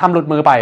ทำหลุดมือไป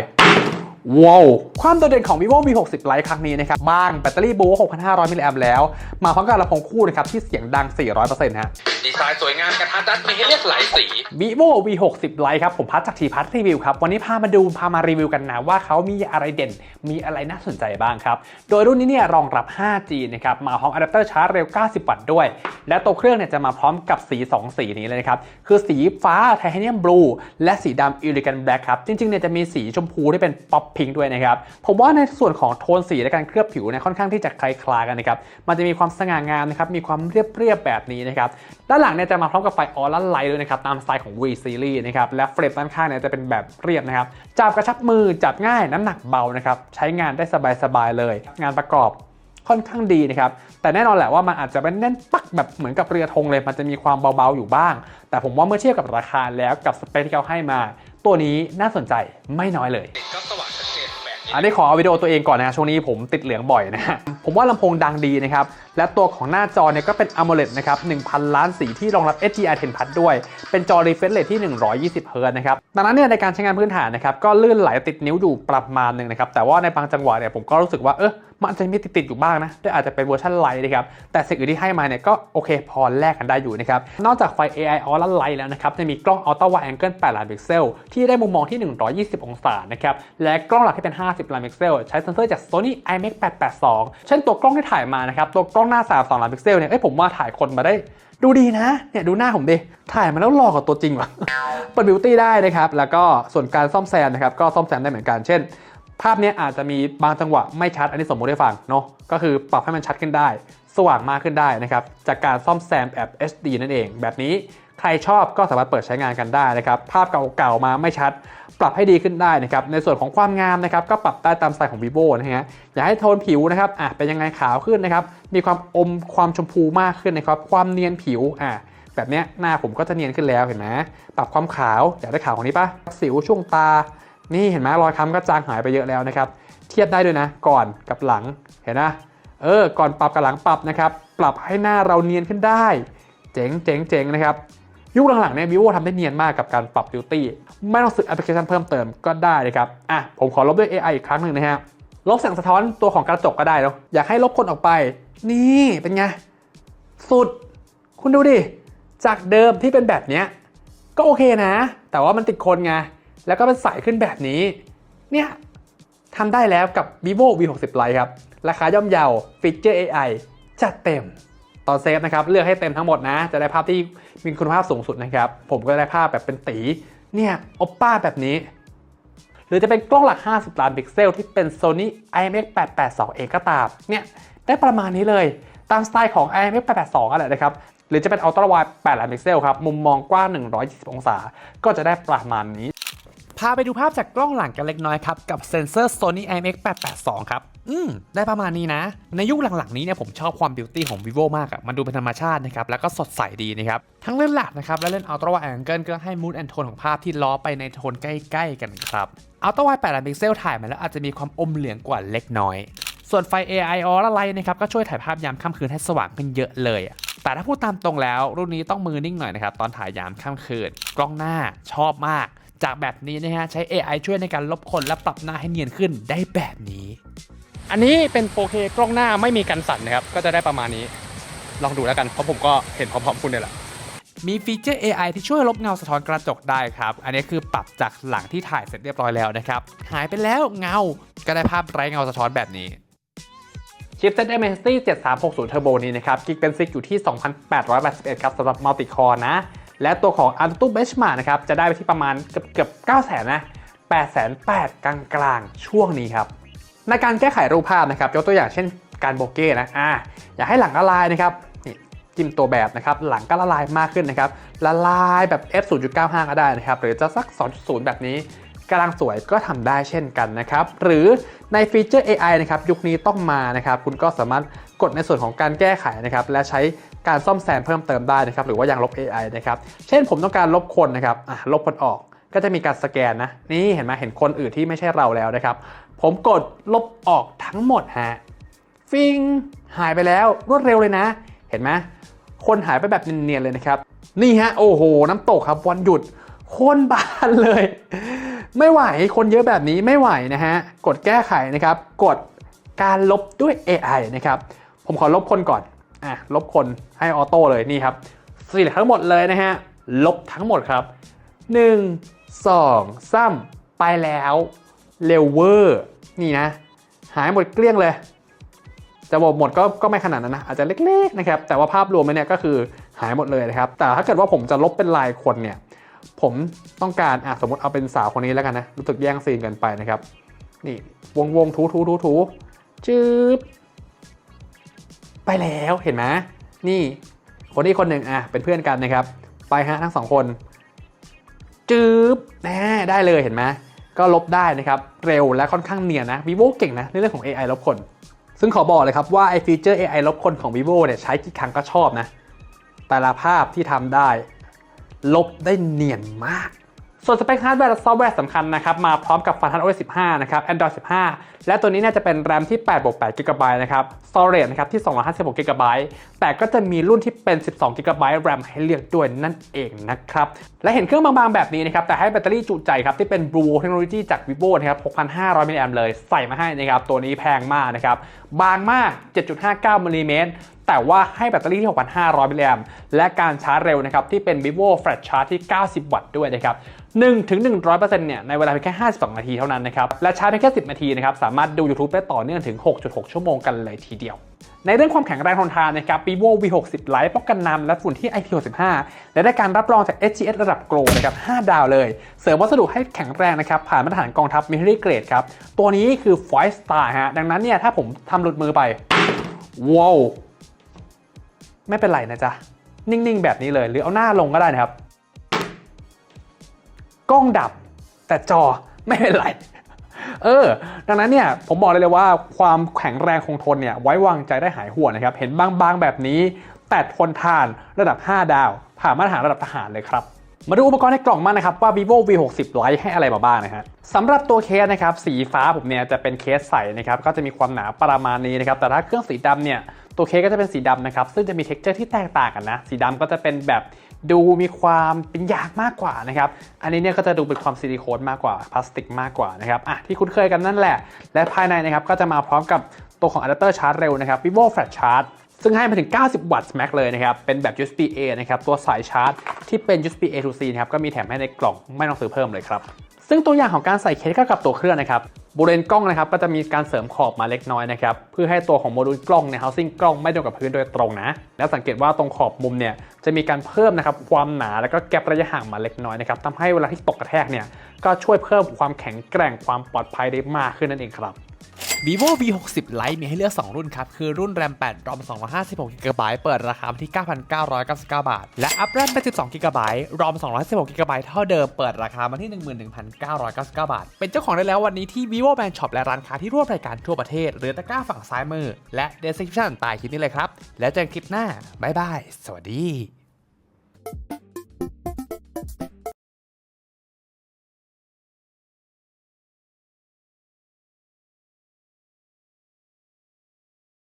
ว้าวความโดดเด่นของ vivo v 6 0 lite ครั้งนี้นะครับบ้างแบตเตอรี่โบว์6,500 มิลลิแอมแล้ว มาพร้อมกับลำโพงคู่นะครับที่เสียงดัง 400%ฮะดีไซน์สวยงามกระทัดรัดมีให้เลือกหลายสี vivo v 6 0 lite ครับ ผมพัดจากทีพัทรีวิวครับ วันนี้พามาดูพามารีวิวกันนะ ว่าเขามีอะไรเด่น มีอะไรน่าสนใจบ้างครับ โดยรุ่นนี้เนี่ยรองรับ 5G นะครับ มาพร้อมอะแดปเตอร์ชาร์จเร็ว 90 วัตต์ด้วย และตัวเครื่องเนี่ยจะมาพร้อมกับสี 2 สีนี้เลยนะครับ คือสีฟ้าไทเทเนียมบลูและสีดำอิลิกันแบล็กครับ จริงๆเนี่ยจะมีสีชมพูที่เป็นป๊อปพิงด้วยนะครับผมว่าในส่วนของโทนสีและการเคลือบผิวเนี่ยค่อนข้างที่จะคล้ายๆกันนะครับมันจะมีความสง่างามนะครับมีความเรียบๆแบบนี้นะครับด้านหลังเนี่ยจะมาพร้อมกับไฟออร่าไลท์ด้วยนะครับตามสไตล์ของ V Series นะครับและเฟรมด้านข้างเนี่ยจะเป็นแบบเรียบนะครับจับกระชับมือจับง่ายน้ำหนักเบานะครับใช้งานได้สบายๆเลย งานประกอบค่อนข้างดีนะครับ แต่แน่นอนแหละว่ามันอาจจะไม่แน่นปักแบบเหมือนกับเรือธงเลย มันจะมีความเบาๆอยู่บ้าง แต่ผมว่าเมื่อเทียบกับราคาแล้วกับสเปคที่เขาให้มา ตัวนี้น่าสนใจไม่น้อยเลย อันนี้ขอเอาวิดีโอตัวเองก่อนนะช่วงนี้ผมติดเหลืองบ่อยนะผมว่าลำโพงดังดีนะครับ และตัวของหน้าจอเนี่ยก็เป็น AMOLED นะครับ 1,000 ล้านสีที่รองรับ HDR 10 Plus ด้วย เป็นจอ refresh rate ที่ 120 Hz นะครับ ดังนั้นเนี่ยในการใช้งานพื้นฐานนะครับ ก็ลื่นไหลติดนิ้วอยู่ประมาณหนึ่งนะครับ แต่ว่าในบางจังหวะเนี่ยผมก็รู้สึกว่าเออ มันอาจจะมีติดๆอยู่บ้างนะด้วยอาจจะเป็นเวอร์ชันไลท์นะครับแต่สิ่งอื่นที่ให้มาเนี่ยก็โอเคพอแลกกันได้อยู่นะครับนอกจากไฟ AI Aura Light แล้วนะครับจะมีกล้อง Ultra Wide Angle 8ล้านพิกเซลที่ได้มุมมองที่ 120 องศานะครับและกล้องหลักที่เป็น 50ล้านพิกเซลใช้เซนเซอร์จาก Sony IMX 882 เช่นตัวกล้องที่ถ่ายมานะครับตัวกล้องหน้า 32ล้านพิกเซลเนี่ยเอ้ยผมว่าถ่ายคนมาได้ดูดีนะ เนี่ยดูหน้าผมดิ ถ่ายมาแล้วหล่อกว่าตัวจริงว่ะเปิดบิวตี้ได้นะครับ แล้วก็ส่วนการซ่อมแซมนะครับ ก็ซ่อมแซมได้เหมือนกัน เช่น ภาพนี้อาจจะมีบางจังหวะไม่ชัด อันนี้สมมติให้ฟังเนาะก็คือปรับให้มันชัดขึ้นได้ สว่างมากขึ้นได้นะครับจากการซ่อมแซมแอป HD นั่นเอง แบบนี้ใครชอบก็สามารถเปิดใช้งานกันได้นะครับภาพเก่าๆมาไม่ชัด ปรับให้ดีขึ้นได้นะครับในส่วนของความงามนะครับก็ปรับได้ตามสไตล์ของ vivo นะฮะอยากให้โทนผิวนะครับอะเป็นยังไงขาวขึ้นนะครับมีความอมความชมพูมากขึ้นนะครับความเนียนผิวอะแบบนี้หน้าผมก็จะเนียนขึ้นแล้วเห็นไหมปรับความขาวอยากได้ขาวของนี้ปะสิวช่วงตา นี่เห็นไหมรอยค้ำก็จางหายไปเยอะแล้วนะครับ เทียบได้ด้วยนะ ก่อนกับหลังเห็นนะเออ ก่อนปรับกับหลังปรับนะครับ ปรับให้หน้าเราเนียนขึ้นได้ เจ๋งเจ๋งเจ๋งนะครับ ยุคหลังๆเนี่ย vivo ทำได้เนียนมากกับการปรับ beauty ไม่ต้องซื้อแอปพลิเคชันเพิ่มเติมก็ได้นะครับ อะ ผมขอลบด้วย AI อีกครั้งหนึ่งนะฮะ ลบแสงสะท้อนตัวของกระจกก็ได้เนาะอยากให้ลบคนออกไป นี่เป็นไง สุด คุณดูดิ จากเดิมที่เป็นแบบเนี้ย ก็โอเคนะ แต่ว่ามันติดคนไง แล้วก็เป็นใสขึ้นแบบนี้ เนี่ยทำได้แล้วกับ vivo v 6 0 lite ครับ ราคาย่อมเยาฟีเจอร์ AI จัดเต็ม ตอนเซฟนะครับ เลือกให้เต็มทั้งหมดนะ จะได้ภาพที่มีคุณภาพสูงสุดนะครับ ผมก็ได้ภาพแบบเป็นตี เนี่ยโอปป้าแบบนี้ หรือจะเป็นกล้องหลัก 50 ล้านพิกเซลที่เป็น Sony IMX 882A ก็ตาม เนี่ยได้ประมาณนี้เลย ตามสไตล์ของ IMX 882อะไรนะครับ หรือจะเป็น Ultra Wide 8ล้านพิกเซลครับ มุมมองกว้าง 120 องศา ก็จะได้ประมาณนี้าไปดูภาพจากกล้องหลังกันเล็กน้อยครับ กับเซนเซอร์ Sony IMX 882 ครับ อืม ได้ประมาณนี้นะ ในยุคหลังๆนี้เนี่ยผมชอบความบิวตี้ของ vivo มากอะมันดูเป็นธรรมชาตินะครับ แล้วก็สดใสดีนะครับ ทั้งเล่นหลักนะครับ และเล่น ultra wide angle ก็ให้ mood and tone ของภาพที่ล้อไปในโทนใกล้ ๆ กันครับ ultra wide 8ล้านพิกเซลถ่ายมาแล้วอาจจะมีความอมเหลืองกว่าเล็กน้อย ส่วนไฟ AI Aura Light นะครับก็ช่วยถ่ายภาพยามค่ำคืนให้สว่างขึ้นเยอะเลยอะแต่ถ้าพูดตามตรงแล้ว รุ่นนี้ต้องมือนิ่งหน่อยนะครับตอนถ่ายยามค่ำคืน กล้องหน้าชอบมาก จากแบบนี้นะฮะใช้ AI ช่วยในการลบคนและปรับหน้าให้เนียนขึ้นได้แบบนี้ อันนี้เป็น 4K กล้องหน้าไม่มีกันสั่นนะครับ ก็จะได้ประมาณนี้ ลองดูแล้วกันเพราะผมก็เห็นพร้อมๆคุณเนี่ยแหละมีฟีเจอร์ AI ที่ช่วยลบเงาสะท้อนกระจกได้ครับ อันนี้คือปรับจากหลังที่ถ่ายเสร็จเรียบร้อยแล้วนะครับ หายไปแล้วเงา ก็ได้ภาพไร้เงาสะท้อนแบบนี้ ชิปเซ็ต Dimensity 7360 Turbo นี้นะครับ กิกเป็นซิกอยู่ที่ 2881 ครับสำหรับมัลติคอร์นะ และตัวของ a n t u Benchmark นะครับจะได้ไปที่ประมาณเกือบเกือบ9 0 0 0 0นะ808,000กลางกลางๆช่วงนี้ครับในการแก้ไขรูปภาพนะครับยกตัวอย่างเช่นการโบเก้นะอ่าอยากให้หลังละลายนะครับนี่จิ้มตัวแบบนะครับหลังก็ละลายมากขึ้นนะครับละลายแบบ f 0.95 ก็ได้นะครับหรือจะสัก 2.0 แบบนี้กำลังสวยก็ทำได้เช่นกันนะครับ หรือในฟีเจอร์ AI นะครับยุคนี้ต้องมานะครับ คุณก็สามารถ กดในส่วนของการแก้ไขนะครับและใช้การซ่อมแซมเพิ่มเติมได้นะครับหรือว่ายังลบ AI นะครับเช่นผมต้องการลบคนนะครับลบคนออกก็จะมีการสแกนนะนี่เห็นไหมเห็นคนอื่นที่ไม่ใช่เราแล้วนะครับ ผมกดลบออกทั้งหมดฮะฟิงหายไปแล้วรวดเร็วเลยนะ เห็นไหมคนหายไปแบบเนียนๆเลยนะครับ นี่ฮะโอ้โห น้ำตกครับวันหยุดคนบานเลย ไม่ไหวคนเยอะแบบนี้ไม่ไหวนะฮะ กดแก้ไขนะครับ กดการลบด้วย AI นะครับ ผมขอลบคนก่อนอะลบคนให้ออโต้เลยนี่ครับสิทั้งหมดเลยนะฮะลบทั้งหมดครับ 1 2 3 ไปแล้วเร็วเวอร์นี่นะ หายหมดเกลี้ยงเลย จะบอกหมดก็ก็ไม่ขนาดนั้นนะ อาจจะเล็กๆนะครับ แต่ว่าภาพรวมเนี่ยก็คือหายหมดเลยนะครับ แต่ถ้าเกิดว่าผมจะลบเป็นลายคนเนี่ย ผมต้องการอะสมมติเอาเป็นสาวคนนี้แล้วกันนะ รู้สึกแย่งซีนกันไปนะครับ นี่วงวงถูถูถูถูจืบ ไปแล้วเห็นไหมนี่คนนี้คนหนึ่งอะเป็นเพื่อนกันนะครับ ไปฮะทั้งสองคนจืบแน่ได้เลยเห็นไหมก็ลบได้นะครับ เร็วและค่อนข้างเนียนนะ vivo เก่งนะในเรื่องของ AI ลบคน ซึ่งขอบอกเลยครับว่าไอ้ฟีเจอร์ AI ลบคนของ vivo เนี่ยใช้กี่ครั้งก็ชอบนะ แต่ละภาพที่ทำได้ ลบได้เนียนมาก ส่วนสเปคฮาร์ดแวร์และซอฟต์แวร์สำคัญนะครับ มาพร้อมกับ Phantom OS 15 นะครับ Android 15 และตัวนี้เนี่ยจะเป็น RAM ที่8บวก8 GB นะครับ Storage นะครับที่ 256 GB แต่ก็จะมีรุ่นที่เป็น 12 GB RAM ให้เลือกด้วยนั่นเองนะครับ และเห็นเครื่องบางๆ แบบนี้นะครับ แต่ให้แบตเตอรี่จุใจครับ ที่เป็น Blue Technology จาก vivo นะครับ 6,500มิลลิแอมเลย ใส่มาให้นะครับ ตัวนี้แพงมากนะครับ บางมาก 7.59มิลลิเมตร แต่ว่าให้แบตเตอรี่ที่ 6,500 มิลลิแอมป์และการชาร์จเร็วนะครับที่เป็น vivo flash charge ที่ 90 วัตต์ด้วยนะครับ1ถึง100%เนี่ยในเวลาเพียงแค่ 52 นาทีเท่านั้นนะครับและชาร์จเพียงแค่ 10 นาทีนะครับสามารถดู YouTube ได้ต่อเนื่องถึง 6.6 ชั่วโมงกันเลยทีเดียว ในเรื่องความแข็งแรงทนทานนะครับ vivo v60 Lite ป้องกันน้ำและฝุ่นที่ IP65 และได้การรับรองจาก SGS ระดับโกลนะครับ 5 ดาวเลย เสริมวัสดุให้แข็งแรงนะครับผ่านมาตรฐานกองทัพ military grade ครับตัวนี้คือ Foil Star ฮะดังนั้นเนี่ยถ้าผมทำหลุดมือไปว้าว ไม่เป็นไรนะจ๊ะ นิ่งๆ แบบนี้เลย หรือเอาหน้าลงก็ได้นะครับ กล้องดับ แต่จอไม่เป็นไร เออ ดังนั้นเนี่ยผมบอกเลยเลยว่าความแข็งแรงคงทนเนี่ยไว้วางใจได้หายห่วงนะครับ เห็นบางๆ แบบนี้แต่ทนทานระดับ 5 ดาว ผ่านมาตรฐานระดับทหารเลยครับมาดูอุปกรณ์ในกล่องมากนะครับว่า vivo v60 Lite ให้อะไรมาบ้างนะฮะสำหรับตัวเคสนะครับสีฟ้าผมเนี่ยจะเป็นเคสใสนะครับก็จะมีความหนาประมาณนี้นะครับแต่ถ้าเครื่องสีดำเนี่ย ตัวเคสก็จะเป็นสีดำนะครับ ซึ่งจะมีเท็กเจอร์ที่แตกต่างกันนะ สีดำก็จะเป็นแบบดูมีความเป็นยางมากกว่านะครับ อันนี้เนี่ยก็จะดูเป็นความซิลิโคนมากกว่าพลาสติกมากกว่านะครับอะที่คุ้นเคยกันนั่นแหละ และภายในนะครับก็จะมาพร้อมกับตัวของอะแดปเตอร์ชาร์จเร็วนะครับ vivo flash charge ซึ่งให้มาถึง 90 วัตต์ max เลยนะครับ เป็นแบบ USB A นะครับ ตัวสายชาร์จที่เป็น USB A to C นะครับ ก็มีแถมให้ในกล่องไม่ต้องซื้อเพิ่มเลยครับ ซึ่งตัวอย่างของการใส่เคสเข้ากับตัวเครื่องนะครับ บริเวณกล้องนะครับก็จะมีการเสริมขอบมาเล็กน้อยนะครับเพื่อให้ตัวของโมดูลกล้องใน housing กล้องไม่โดนกับพื้นโดยตรงนะ แล้วสังเกตว่าตรงขอบมุมเนี่ยจะมีการเพิ่มนะครับความหนาแล้วก็แกลระยะห่างมาเล็กน้อยนะครับทำให้เวลาที่ตกกระแทกเนี่ยก็ช่วยเพิ่มความแข็งแกร่งความปลอดภัยได้มากขึ้นนั่นเองครับ vivo v 6 0 Lite มีให้เลือก 2 รุ่นครับ คือรุ่น RAM 8 ROM 256 GB เปิดราคาที่ 9,999 บาท และ Up RAM เป็น12 GB ROM 216 GB เท่าเดิม เปิดราคามาที่ 11,999 บาท เป็นเจ้าของได้แล้ววันนี้ที่ vivo man shop และร้านค้าที่ร่วมรายการทั่วประเทศ หรือตะกร้าฝั่งซ้ายมือ และ description ใต้คลิปนี้เลยครับ แล้วเจอกันคลิปหน้าบ๊ายบายสวัสดี